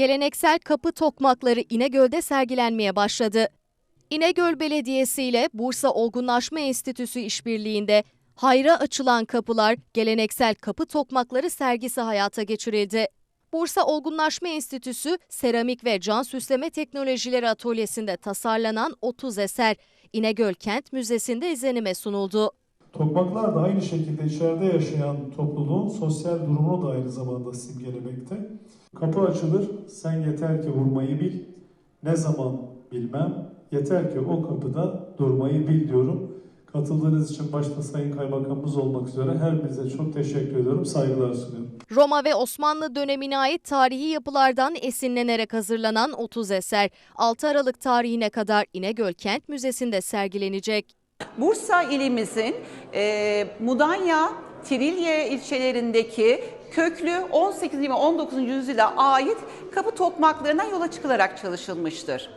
geleneksel kapı tokmakları İnegöl'de sergilenmeye başladı. İnegöl Belediyesi ile Bursa Olgunlaşma Enstitüsü işbirliğinde hayra açılan kapılar, geleneksel kapı tokmakları sergisi hayata geçirildi. Bursa Olgunlaşma Enstitüsü Seramik ve Cam Süsleme Teknolojileri Atölyesi'nde tasarlanan 30 eser İnegöl Kent Müzesi'nde izlenime sunuldu. Tokmaklar da aynı şekilde içeride yaşayan topluluğun sosyal durumunu da aynı zamanda simgelemekte. Kapı açılır, sen yeter ki vurmayı bil, ne zaman bilmem, yeter ki o kapıda durmayı bil diyorum. Katıldığınız için başta Sayın Kaymakamımız olmak üzere her birinize çok teşekkür ediyorum, saygılar sunuyorum. Roma ve Osmanlı dönemine ait tarihi yapılardan esinlenerek hazırlanan 30 eser 6 Aralık tarihine kadar İnegöl Kent Müzesi'nde sergilenecek. Bursa ilimizin e, Mudanya, Trilye ilçelerindeki köklü 18. ve 19. yüzyıla ait kapı tokmaklarına yola çıkılarak çalışılmıştır.